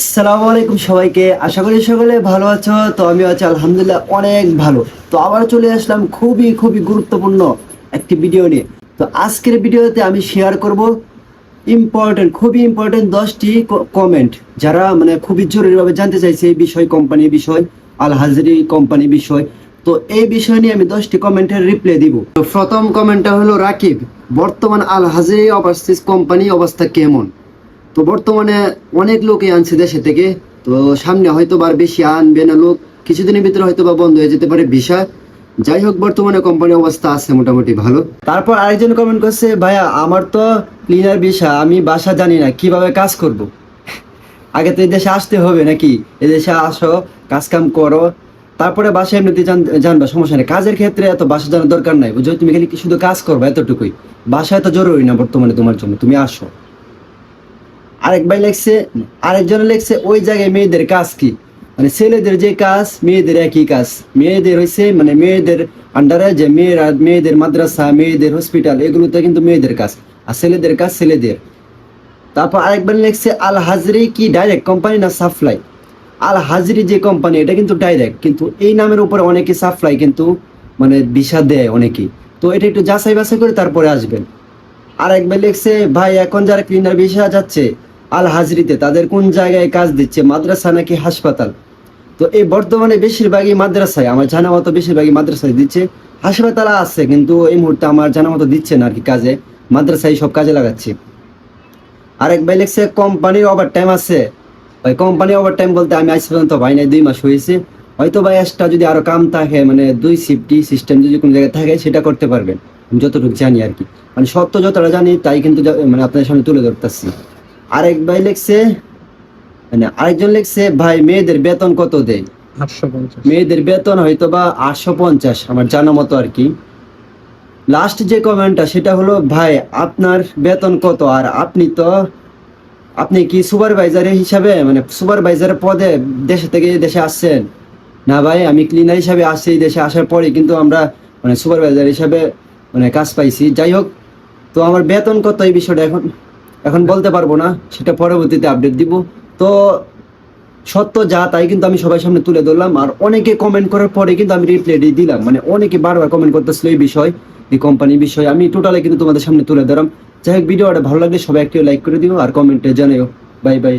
আসসালামু আলাইকুম সবাইকে। আশা করি সকলে ভালো আছো, তো আমি আছি আলহামদুলিল্লাহ অনেক ভালো। তো আবার চলে আসলাম খুবই খুবই গুরুত্বপূর্ণ একটি ভিডিও নিয়ে। তো আজকের ভিডিওতে আমি শেয়ার করব ইম্পর্টেন্ট খুবই ইম্পর্টেন্ট দশটি কমেন্ট যারা মানে খুবই জরুরিভাবে জানতে চাইছে এই বিষয় কোম্পানির বিষয় আল হাজরি কোম্পানি বিষয়, তো এই বিষয় নিয়ে আমি দশটি কমেন্টের রিপ্লাই দিব। তো প্রথম কমেন্টটা হলো রাকিব, বর্তমান আল হাজরি ওভারসিজ কোম্পানি অবস্থা কেমন? তো বর্তমানে অনেক লোকই আনছে দেশে থেকে। তো সামনে হয়তো বা আর বেশি আনবে না লোক। কিছুদিনের ভিতরে হয়তো বা বন্ধ হয়ে যেতে পারে ভিসা যাই হোক, বর্তমানে কোম্পানির অবস্থা আছে মোটামুটি ভালো। তারপর আরেকজন কমেন্ট করছে, ভাইয়া, আমার তো ক্লিনার ভিসা আমি বাসা জানি না, কীভাবে কাজ করব। আগে তো এই দেশে আসতে হবে নাকি? এই দেশে আসো কাজ কাম করো। তারপরে বাসা এমনিতে জান- জানবা, সমস্যা নেই। কাজের ক্ষেত্রে এত বাসা জানার দরকার নাই। বুঝছ তুমি খালি শুধু কাজ করবে এতটুকুই। বাসা এত জরুরি না বর্তমানে তোমার জন্য, তুমি আসো। আরেক ভাই লেখছে, আরেকজন লেখছে, ওই জায়গায় মেয়েদের কাজ কি? মানে ছেলেদের যে কাজ, মেয়েদের একই কাজ। মেয়েদের হয়েছে মানে মেয়েদের আন্ডারে যে মেয়েরা, মেয়েদের মাদ্রাসা, মেয়েদের হসপিটাল এগুলোতে কিন্তু মেয়েদের কাজ। আর ছেলেদের কাজ ছেলেদের। তারপর আরেকবার লেখছে, আল হাজরি কি ডাইরেক্ট কোম্পানি না সাপ্লাই আল হাজরি যে কোম্পানি এটা কিন্তু ডাইরেক্ট কিন্তু এই নামের উপরে অনেকে সাপ্লাই কিন্তু মানে ভিসা দেয় অনেকেই তো এটা একটু যাচাই বাছাই করে তারপরে আসবেন। আর একবার লিখছে, ভাই, এখন যারা ক্লিনার ভিসা যাচ্ছে আল হাজরিতে তাদের কোন জায়গায় কাজ দিচ্ছে? মাদ্রাসা নাকি হাসপাতাল? তো এই বর্তমানে বেশিরভাগই মাদ্রাসায়, আমার জানা মতো বেশিরভাগই মাদ্রাসায় দিচ্ছে। হাসপাতাল আছে, কিন্তু এই মুহূর্তে আমার জানা মতো দিচ্ছে না আর কি কাজে। মাদ্রাসায় সব কাজে লাগাচ্ছে। আরেক ভাই লিখছে, কোম্পানির ওভার টাইম আছে। ভাই কোম্পানি ওভার টাইম বলতে আমি আজ পর্যন্ত ভাই নাই, দুই মাস হয়েছে। হয়তো ভাই এক্সট্রা যদি আরও কাম থাকে মানে দুই শিফটি সিস্টেম যদি কোনো জায়গায় থাকে, সেটা করতে পারবেন। যতটুকু জানি আর কি মানে সত্য যতটা জানি, তাই কিন্তু মানে আপনাদের সামনে তুলে ধরতেছি। আরেক ভাই লিখছে মানে আরেকজন লিখছে ভাই মেয়েদের বেতন কত দেয়? মেয়েদের বেতন হয়তো বা আটশো পঞ্চাশ আমার জানা মতো আর কি। লাস্ট যে কমেন্টটা সেটা হলো ভাই আপনার বেতন কত? আর আপনি তো আপনি কি সুপারভাইজারের হিসাবে মানে সুপারভাইজারের পদে দেশে থেকে এই দেশে আসছেন? না ভাই আমি ক্লিনার হিসাবে আসছি এই দেশে আসার পরে কিন্তু আমরা মানে সুপারভাইজার হিসাবে মানে কাজ পাইছি। যাই হোক তো আমার বেতন কত এই বিষয়টা এখন? এখন বলতে পারব না, সেটা পরবর্তীতে আপডেট দিব। তো সত্য যা, তাই কিন্তু আমি সবাই সামনে তুলে ধরলাম। আর অনেকে কমেন্ট করার পরে কিন্তু আমি রিপ্লাই দিলাম। মানে অনেকে বারবার কমেন্ট করতেছিল এই বিষয়, এই কোম্পানির বিষয়। আমি টোটালে কিন্তু তোমাদের সামনে তুলে ধরলাম। যাই হোক, ভিডিওটা ভালো লাগলে সবাই একটু লাইক করে দিও, আর কমেন্টে জানিও। Bye bye